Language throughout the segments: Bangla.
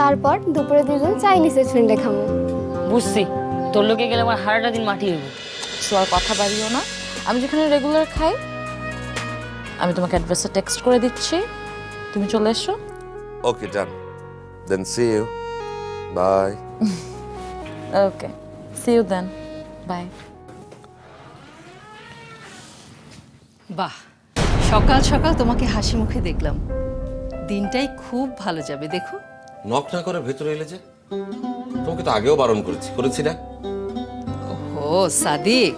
তারপর দুপুরে দুজন চাইনিজের ছুঁড়ে খামো বুঝছি। তোর লোকে গেলে আমার হারাটা দিন মাটি হইব। সো আর কথা বাড়িও না। আমি যেখানে রেগুলার খাই আমি তোমাকে অ্যাড্রেসে টেক্সট করে দিচ্ছি। তুমি চলে এসো। Okay done. Then see you. Bye. Okay see you then bye বাহ। সকাল সকাল তোমাকে হাসি মুখে দেখলাম। দিনটাই খুব ভালো যাবে দেখো। নক না করে ভেতরে এলে যে? তোমাকে তো আগেও বারণ করেছি। করেছি না? ও সাদিক।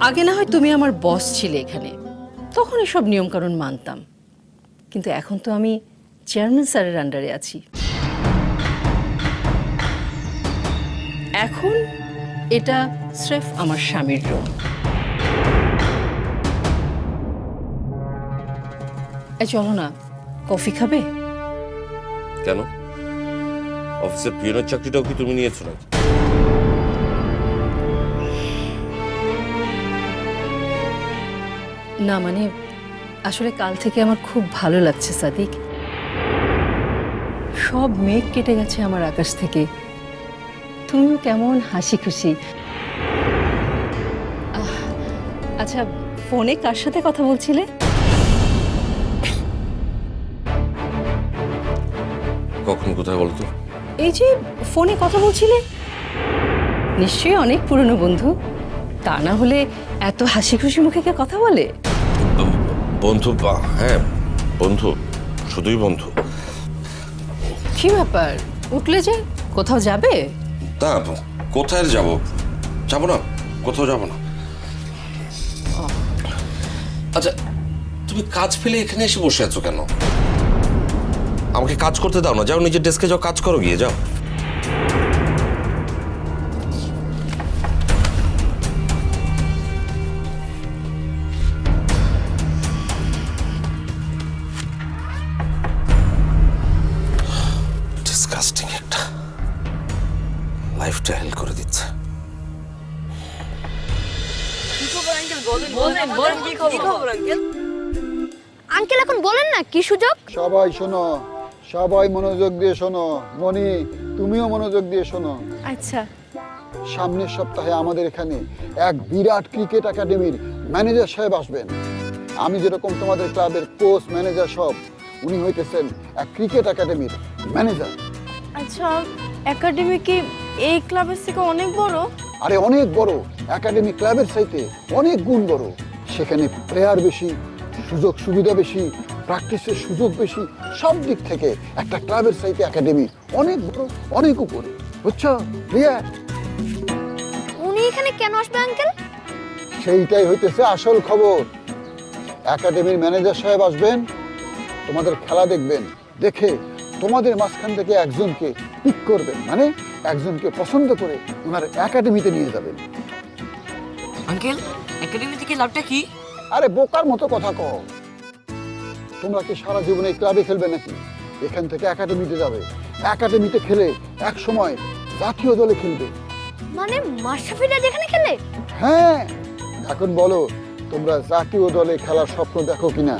আগে না হয় তুমি আমার বস ছিলে এখানে। তখন এসব নিয়মকানুন মানতাম। কিন্তু এখন তো আমি চেয়ারম্যান স্যারের আন্ডারে আছি। এখন এটা স্রেফ আমার স্বামীর রুম। চলো না। কফি খাবে? কেন? অফিসের পিয়নের চাকরিটাও কি তুমি নিয়েছো নাকি? না মানে আসলে কাল থেকে আমার খুব ভালো লাগছে সাদিক। সব মেঘ কেটে গেছে আমার আকাশ থেকে। তুমিও কেমন হাসি খুশি। আচ্ছা ফোনে কার সাথে কথা বলছিলে? কখন কোথায় বলতো এই যে ফোনে কথা বলছিলে? নিশ্চয়ই অনেক পুরনো বন্ধু। তা না হলে এত হাসি খুশি মুখে কে কথা বলে? বন্ধু হ্যাঁ বন্ধু শুধুই বন্ধু। কি ব্যাপার? উঠলে যে কোথাও যাবে? তা কোথায় যাব? যাব না কোথাও যাব না। আচ্ছা তুমি কাজ ফেলে এখানে এসে বসে আছো কেন? আমাকে কাজ করতে দাও না যাও নিজের ডেস্কে যাও কাজ করো গিয়ে যাও। ডিসকাস্টিং একটা লাইফটা হেল করে দিচ্ছে। আঙ্কেল এখন বলেন না কি সুযোগ? সবাই শোনো সবাই মনোযোগ দিয়ে শোনো। মনি তুমিও মনোযোগ দিয়ে শোনো। আচ্ছা। সামনের সপ্তাহে আমাদের এখানে এক বিরাট ক্রিকেট একাডেমির ম্যানেজার সাহেব আসবেন। আমি যেরকম তোমাদের ক্লাবের কোচ ম্যানেজার সব উনি হইতেছেন এক ক্রিকেট একাডেমির ম্যানেজার। আচ্ছা একাডেমি কি এই ক্লাবের থেকে অনেক বড়? আরে অনেক বড়। একাডেমি ক্লাবের চাইতে অনেক গুণ বড়। সেখানে প্লেয়ার বেশি সুযোগ সুবিধা বেশি প্র্যাকটিসের সুযোগ বেশি। সব দিক থেকে একটা ক্লাবের চাইতে একাডেমি অনেক বড় অনেক উপরে। বুঝছ? ক্লিয়ার উনি এখানে কেন আসবে আঙ্কেল সেইটাই হইতেছে আসল খবর। একাডেমির ম্যানেজার সাহেব আসবেন তোমাদের খেলা দেখবেন দেখে তোমাদের মাঝখান থেকে একজনকে পিক করবেন। মানে একজনকে পছন্দ করে ওনার একাডেমিতে নিয়ে যাবেন। আঙ্কেল একাডেমি থেকে লাভটা কি? আরে বোকার মতো কথা কও। তোমরা কি সারা জীবনে এই ক্লাবে খেলবে নাকি? এখান থেকে একাডেমিতে যাবে। একাডেমিতে খেলে এক সময় জাতীয় দলে খেলবে। মানে মাশরাফিরা যেখানে খেলে? হ্যাঁ। এখন বলো তোমরা জাতীয় দলে খেলার স্বপ্ন দেখো কিনা?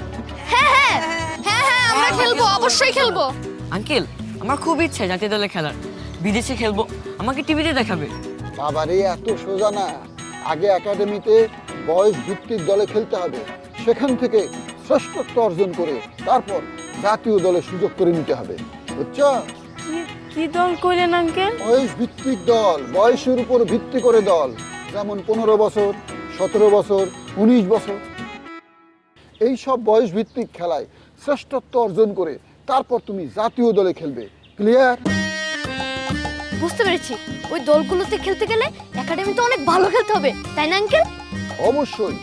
হ্যাঁ হ্যাঁ। হ্যাঁ আমরা খেলব অবশ্যই খেলব। আঙ্কেল আমার খুব ইচ্ছা জাতীয় দলে খেলার। বিদেশে খেলব আমাকে টিভিতে দেখাবে। বাবারে এত সোজা না। আগে একাডেমিতে বয়স ভিত্তিক দলে খেলতে হবে। সেখান থেকে শ্রেষ্ঠত্ব অর্জন করে তারপর জাতীয় দলে সুযোগ করে নিতে হবে বুঝছ? কি- দল কইলেন আঙ্কেল? বয়স ভিত্তিক দল বয়সের উপর ভিত্তি করে দল যেমন পনেরো বছর সতেরো বছর উনিশ বছর। এই সব বয়স ভিত্তিক খেলায় শ্রেষ্ঠত্ব অর্জন করে তারপর তুমি জাতীয় দলে খেলবে ক্লিয়ার? বুঝতে পেরেছি। ওই দলগুলোতে খেলতে গেলে একাডেমিতে অনেক ভালো খেলতে হবে তাই না আঙ্কেল? অবশ্যই।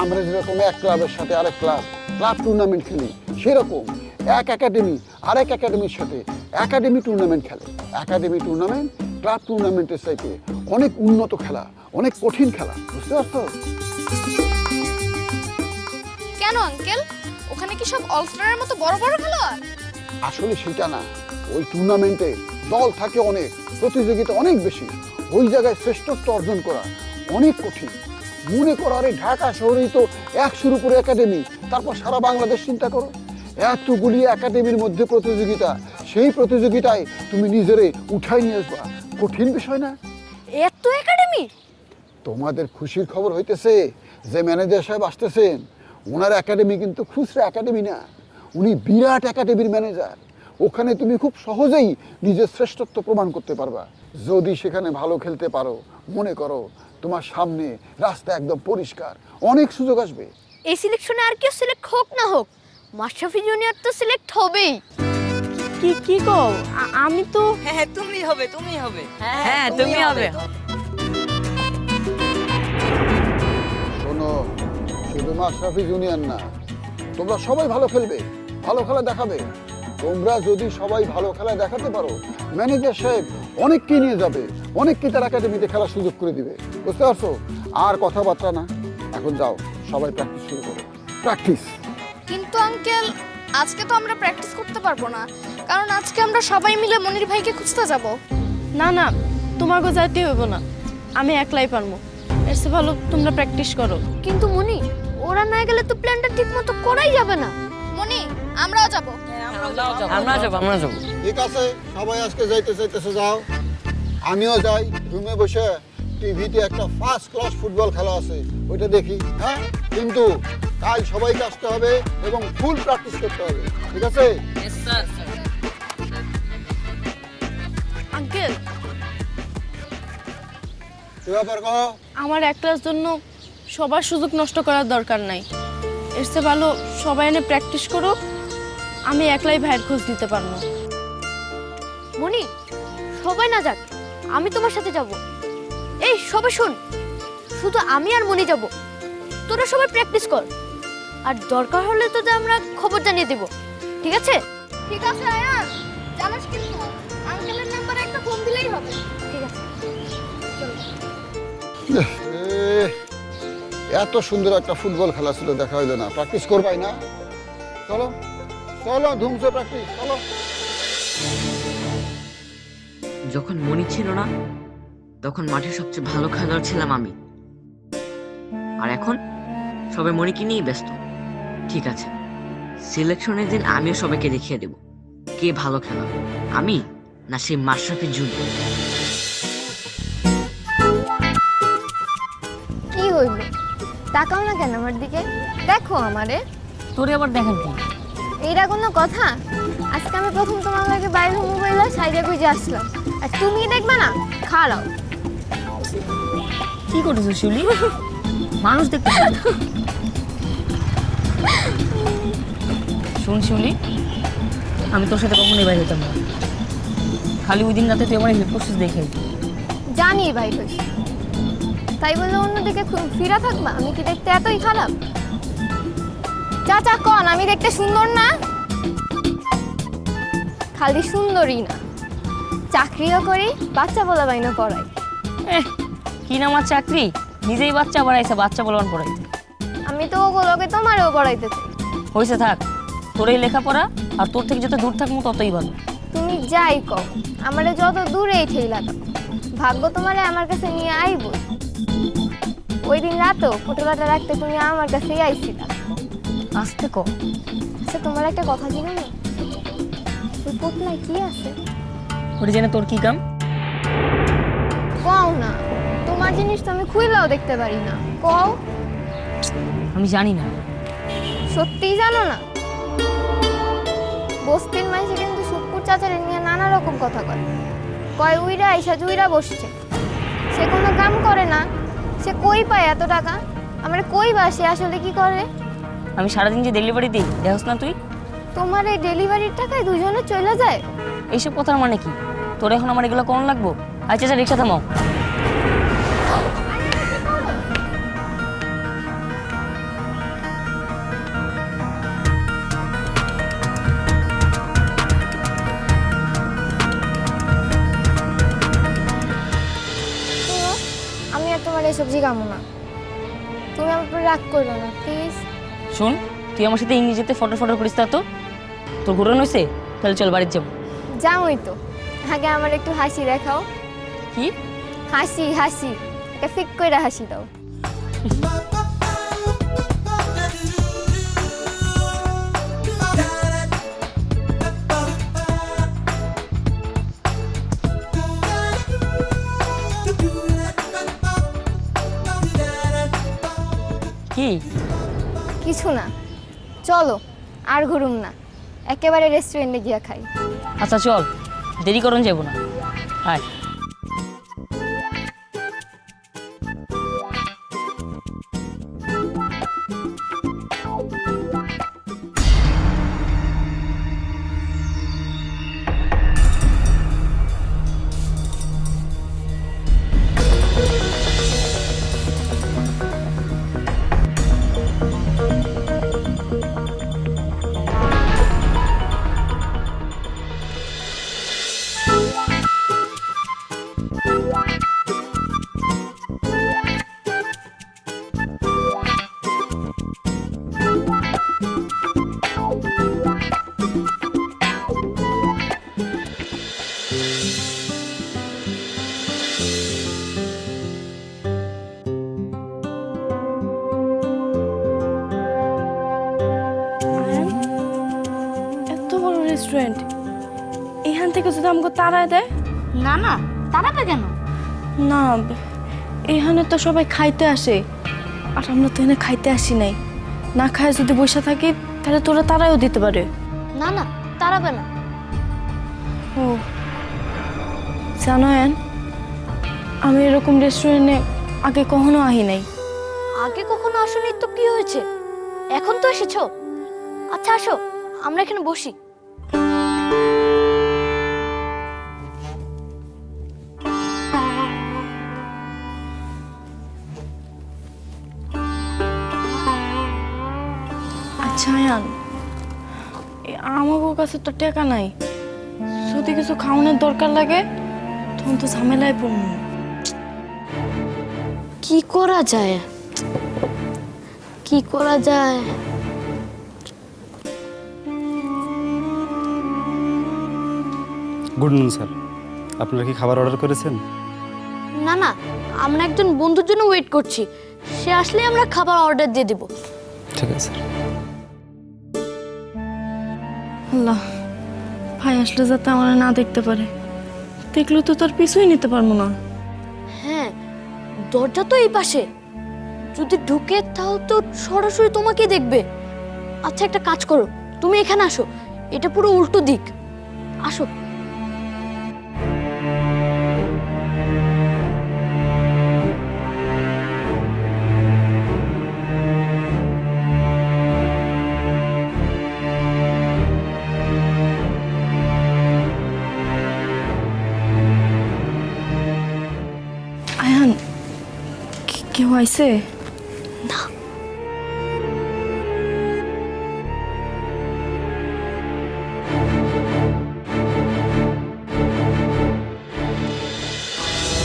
আমরা যেরকম এক ক্লাবের সাথে আরেক ক্লাব ক্লাব টুর্নামেন্ট খেলি সেরকম এক একাডেমি আরেক একাডেমির সাথে একাডেমি টুর্নামেন্ট খেলে। একাডেমি টুর্নামেন্ট ক্লাব টুর্নামেন্টের চাইতে অনেক উন্নত খেলা অনেক কঠিন খেলা বুঝতে পারছ? কেন আঙ্কেল ওখানে কি সব অলস্টারের মতো বড় বড় খেলোয়াড়? আসলে সেটা না। ওই টুর্নামেন্টে দল থাকে অনেক প্রতিযোগিতা অনেক বেশি। ওই জায়গায় শ্রেষ্ঠত্ব অর্জন করা অনেক কঠিন। মনে করো আরে ঢাকা শহরেই তো একশোর উপরে একাডেমি। তারপর সারা বাংলাদেশ চিন্তা করো। এতগুলি একাডেমির মধ্যে প্রতিযোগিতা সেই প্রতিযোগিতায় তুমি নিজেরে উঠাই নিয়ে আসবা। কঠিন বিষয় না? এত একাডেমি? তোমাদের খুশির খবর হইতেছে যে ম্যানেজার সাহেব আসতেছেন। ওনার একাডেমি কিন্তু খুচরা একাডেমি না। উনি বিরাট একাডেমির ম্যানেজার। ওখানে তুমি খুব সহজেই নিজের শ্রেষ্ঠত্ব প্রমাণ করতে পারবা। যদি সেখানে ভালো খেলতে পারো মনে করো তোমার সামনে রাস্তা একদম পরিষ্কার অনেক সুযোগ আসবে। এই সিলেকশনে আর কেউ সিলেক্ট হোক না হোক মাশরাফি জুনিয়র তো সিলেক্ট হবেই। কি কি গো? আমি তো হ্যাঁ তুমি হবে তুমি হবে। হ্যাঁ তুমি হবে। শোনো শুধু মাশরাফি জুনিয়র না তোমরা সবাই ভালো খেলবে ভালো খেলা দেখাবে। তোমরা যদি সবাই ভালো খেলা দেখাতে পারো ম্যানেজার সাহেব অনেককে নিয়ে যাবে অনেককে তার একাডেমিতে খেলার সুযোগ করে দিবে। বুঝতে পারছ? আর কথাবার্তা না। এখন যাও সবাই প্র্যাকটিস শুরু করো। প্র্যাকটিস কিন্তু আঙ্কেল আজকে তো আমরা প্র্যাকটিস করতে পারব না। কারণ আজকে আমরা সবাই মিলে মনির ভাইকে খুঁজতে যাব। না না তোমাকে যাইতে হইব না। আমি একলাই পারব। এর চেয়ে ভালো তোমরা প্র্যাকটিস করো। কিন্তু মনি ওরা না গেলে তো প্ল্যানটা ঠিক মতো করাই যাবে না। মনি আমরাও যাব। আমরা যাব আমরা যাব। ঠিক আছে সবাই আজকে যাইতে চাইতেছে যাও। আমিও যাই রুমে বসে টিভিতে একটা ফার্স্ট ক্লাস ফুটবল খেলা আছে ওইটা দেখি। হ্যাঁ কিন্তু কাল সবাইকে আসতে হবে এবং ফুল প্র্যাকটিস করতে হবে ঠিক আছে? আঙ্কেল। কি ব্যাপার কহ আমার একলার জন্য সবার সুযোগ নষ্ট করার দরকার নাই। এর চেয়ে ভালো সবাই এনে প্র্যাকটিস করো আমি একলাই ভাইয়ের খোঁজ দিতে পারব। মনি সবাই না যাক আমি তোমার সাথে যাব। এই সবাই শোন শুধু আমি আর মনি যাব। তোরা সবাই প্র্যাকটিস কর। আর দরকার হলে তো আমরা খবর জানিয়ে দেব। ঠিক আছে? ঠিক আছে আয়ান। জানিস কিন্তু আঙ্কেলের নাম্বারে একটা ফোন দিলেই হবে। ঠিক আছে। এ, এত সুন্দর একটা ফুটবল খেলা ছিল দেখা হইল না। প্র্যাকটিস করবাই না। চলো। চলো ধুমসে প্র্যাকটিস চলো। যখন মনি ছিল না তখন মাঠের সবচেয়ে ভালো খেলোয়াড় ছিলাম আমি। আর এখন সবাই মনিকে নিয়েই ব্যস্ত। ঠিক আছে সিলেকশনের দিন আমিও সবাইকে দেখিয়ে দেব কে ভালো খেলা আমি না সেই মাশরাফি জুনিয়র। কি হইল? তাকাও না কেন আমার দিকে। দেখো আমারে। তোরে আবার দেখান কি এইটা কোনো কথা? আজকে আমি প্রথম তোমার লাগে বাইরে মোবাইল সাইডে খুঁজে আসলাম। আর তুমি দেখবে না খাওয়াও কি করতেছো শিউলি? মানুষ দেখতে শুন শিউলি আমি তোর সাথে কখনোই বাইরে যেতাম না। খালি ওই দিন রাতে তুই আমার হেল্প করছিস দেখে। জানি ভাই তাই বলে অন্যদিকে ফিরা থাকবা? আমি কি দেখতে এতই খারাপ? চাচা কন আমি দেখতে সুন্দর না? খালি সুন্দরই না। চাকরিও করি বাচ্চা বলা বাইনা পড়াই কি নাম আর চাকরি? নিজেই বাচ্চা বাড়াইছে বাচ্চা বলবান পড়াইতে। আমি তো ওগুলোকে তোমারও পড়াইতে চাই। হয়েছে থাক তোর এই লেখাপড়া আর তোর থেকে যত দূর থাকব ততই ভালো। তুমি যাই কও আমার যত দূরেই ঠেলা দাও। ভাগ্য তোমারে আমার কাছে নিয়ে আইব ওই দিন রাতেও ফটোলাটা রাখতে তুমি আমার কাছেই আইছিলা। আসতে কো। আচ্ছা তোমার একটা কথা কি জানো? ওই পোতলায় কি আছে? ওটা জেনে তোর কি কাম? কও না। তোমার জিনিস তো আমি খুইলাও দেখতে পারি না। কও। আমি জানি না। সত্যিই জানো না? বস্তির মাইসে কিন্তু সুপুর চাচারে নিয়ে নানা রকম কথা কয়। কয় উইরা আইসা জুইরা বসছে। সে কোনো কাম করে না। সে কই পায় এত টাকা? আমার কই বা সে আসলে কি করে? আমি সারাদিন যে ডেলিভারি দিই দেখোস না তুই? তোমার এই ডেলিভারির টাকায় দুজনে চলে যায়? এইসব কথার মানে কি? তোর এখন আমার এগুলো কোন লাগবো? আচ্ছা আচ্ছা রিক্সা থামাও। আমি আর তোমার এই সবজি খাব না। তুমি আমার রাগ করো না প্লিজ শোন তুই আমার সাথে ইংরেজিতে ফটো ফটো করিস তা তো? তোর ঘুরানো হয়েছে তাহলে চল বাড়িতে যাব। যাওই তো। আগে আমার একটু হাসি দেখাও। কি? হাসি হাসি। একটা ফিক করে হাসি দাও। কি? কিছু না। চলো, আর ঘুরুম না। একেবারে রেস্টুরেন্টে গিয়া খাই। আচ্ছা চল। দেরি করুন, যাব না। হায় যদি তাড়ায় দেয়? না না তাড়াবে কেন? না এখানে তো সবাই খাইতে আসে। আর আমরা তো এখানে খাইতে আসি নাই। না খায় যদি বসে থাকি তাহলে তোরা তারাও দিতে পারে। না না তাড়াবে না। ও জানো আমি এরকম রেস্টুরেন্টে আগে কখনো আহি নাই। আগে কখনো আসনি তো কি হয়েছে? এখন তো এসেছ? আচ্ছা আসো আমরা এখানে বসি। কাছে তো টাকা নাই। যদি কিছু খাওয়ানোর দরকার লাগে তখন তো ঝামেলায় পড়ব। কি করা যায়? কি করা যায়? গুড নুন স্যার। আপনারা কি খাবার অর্ডার করেছেন? না না আমরা একজন বন্ধুর জন্য ওয়েট করছি। সে আসলে আমরা খাবার অর্ডার দিয়ে দেব। ঠিক আছে স্যার। আল্লাহ, ভাই আসলে যাতে আমার না দেখতে পারে। দেখলে তো তার পিছুই নিতে পারব না। হ্যাঁ দরজা তো এই পাশে। যদি ঢুকে তাও তো সরাসরি তোমাকে দেখবে। আচ্ছা একটা কাজ করো, তুমি এখানে আসো। এটা পুরো উল্টো দিক। আসো। কেউ আইছে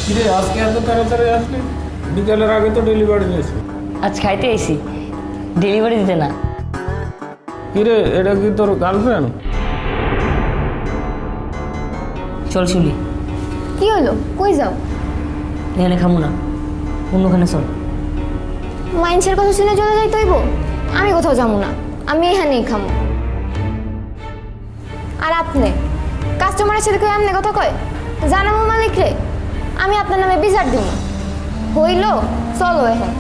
কিরে আজকে এত তাড়াতাড়ি আসলি? বিকালের আগে তো ডেলিভারি আজ খাইতে এসি। ডেলিভারি দিতে না। কিরে এটা কি তোর গার্লফ্রেন্ড চল শুলি কি হলো? কই যাও? এখানে খামু না। অন্যখানে চল। মাইন্সের কথা শুনে চলে যাই তৈব আমি কোথাও যাব না। আমি এখানেই খামো। আর আপনি? কাস্টমারের সাথে কেউ এমনি কথা কয়? জানাব মালিক রে আমি আপনার নামে বিচার দিব হইল, চলো এখন।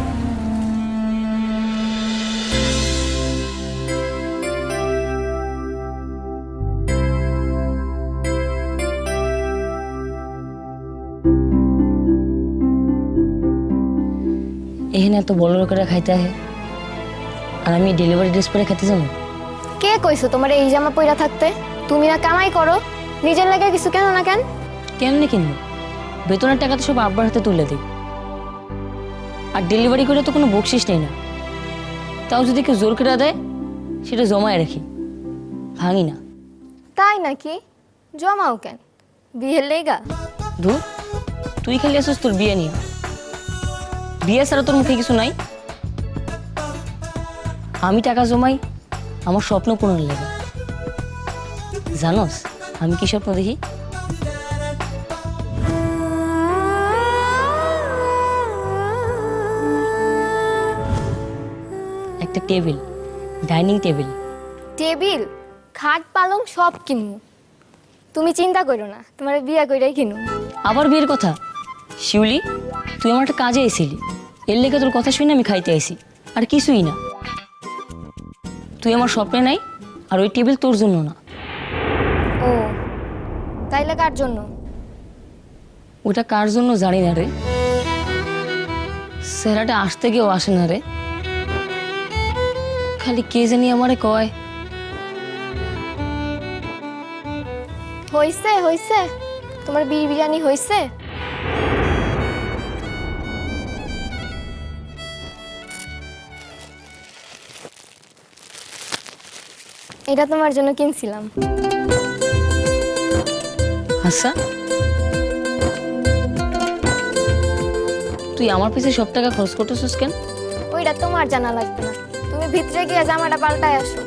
এত বড় লোকেরা খাইতে আহে। আর আমি ডেলিভারি ড্রেস পরে খেতে যাব। কে কইছো তোমার এই জামা পইরা থাকতে? তুমি না কামাই করো। নিজের লাগে কিছু কেন না কেন? কেমনে কিনবো? বেতনের টাকা তো সব আব্বার হাতে তুলে দিই। আর ডেলিভারি করে তো কোনো বকশিস নেই না। তাও যদি কেউ জোর করে দেয় সেটা জমায় রাখি। ভাঙি না। তাই নাকি? জমাও কেন? বিয়ের লেগা? ধুর তুই খালি আসিস তোর বিয়ে নিয়ে। বিয়ে ছাড়া তোর মুখে কিছু নাই? আমি টাকা জমাই আমার স্বপ্ন পূরণ লেগে। জানোস আমি কি স্বপ্ন দেখি? একটা টেবিল ডাইনিং টেবিল। টেবিল খাট পালং সব কিনবো। তুমি চিন্তা করো না তোমার বিয়া কইরাই কিনুম আবার বিয়ের কথা? শিউলি তুই আমার একটা কাজে এসেলি এর লেগে তোর কথা শুনে আমি খাইতে আইছি। আর কিছুই না। তুই আমার স্বপ্নে নাই আর ওই টেবিল তোর জন্য না। ও তাইলে কার জন্য? ওটা কার জন্য জানি না রে। সেরাটা আসতে গিয়েও আসে না রে। খালি কে জানি আমারে কয়। হইছে হইছে। তোমার বিরিয়ানি হইছে? এটা তোমার জন্য কিনছিলাম। আচ্ছা তুই আমার পিছে সব টাকা খরচ করতেছিস কেন? ওইটা তোমার জানা লাগবে না। তুমি ভিতরে গিয়ে জামাটা পাল্টায় আসো।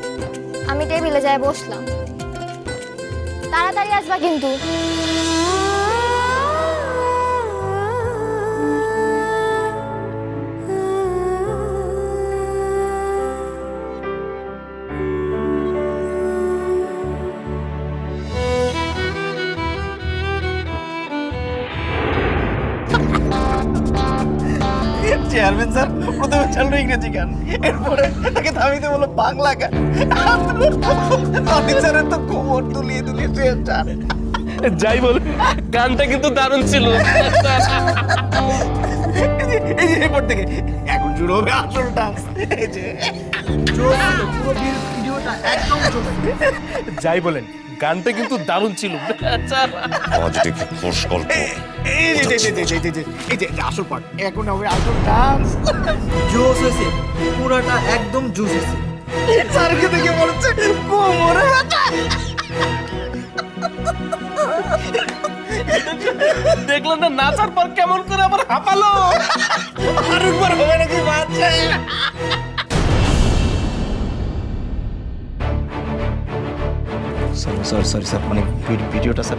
আমি টেবিলে যাই বসলাম। তাড়াতাড়ি আসবা কিন্তু। চেয়ারম্যান স্যার প্রথমে চালু ইংরেজি গান। এরপরে তাকে থামিতে বলো বাংলা গান। স্যারের তো কোমর তুলিয়ে তুলিয়ে যাই বল গানটা কিন্তু দারুণ ছিল। এই যে এরপর থেকে এখন শুরু হবে আসল ডান্স এই যে পুরো একদম যাই বলেন গানটা কিন্তু দারুণ ছিল আজ দেখি খোশ গল্প এই যে এই যে, এই যে, এই যে, এই যে, এই যে, এই যে আসল পার্ট এখন হবে আসল ডান্স জোস হয়েছে পুরাটা একদম জোস হয়েছে স্যারকে দেখে বলছে কোমরে ব্যথা দেখলেন না নাচার পর কেমন করে আবার হাঁপালো আরেকবার হবে নাকি বাচ্চা সরি সরি সরি স্যার মানে ভিডিওটা স্যার।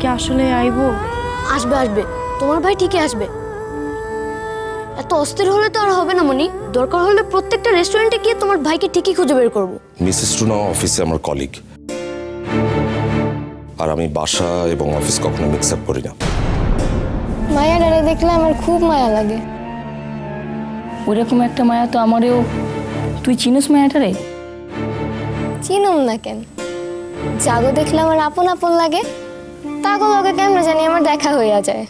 কি আসলে আইবো? আসবে আসবে। তোমার ভাই ঠিকই আসবে। এত অস্থির হলে তো আর হবে না মনি। দরকার হলে প্রত্যেকটা রেস্টুরেন্টে গিয়ে তোমার ভাইকে ঠিকই খুঁজে বের করব। মিসেস টুনা অফিসে আমার কলিগ আর আমি বাসা এবং অফিস কখনো মিক্স আপ করি না। মায়া ডারে দেখলে আমার খুব মায়া লাগে। ওরকম একটা মায়া তো আমারও। তুই চিনিস মায়াটারে চিনুম না কেন? জাগো দেখলে আমার আপন আপন লাগে। তাগো লগে কেমন জানি আমার দেখা হইয়া যায়।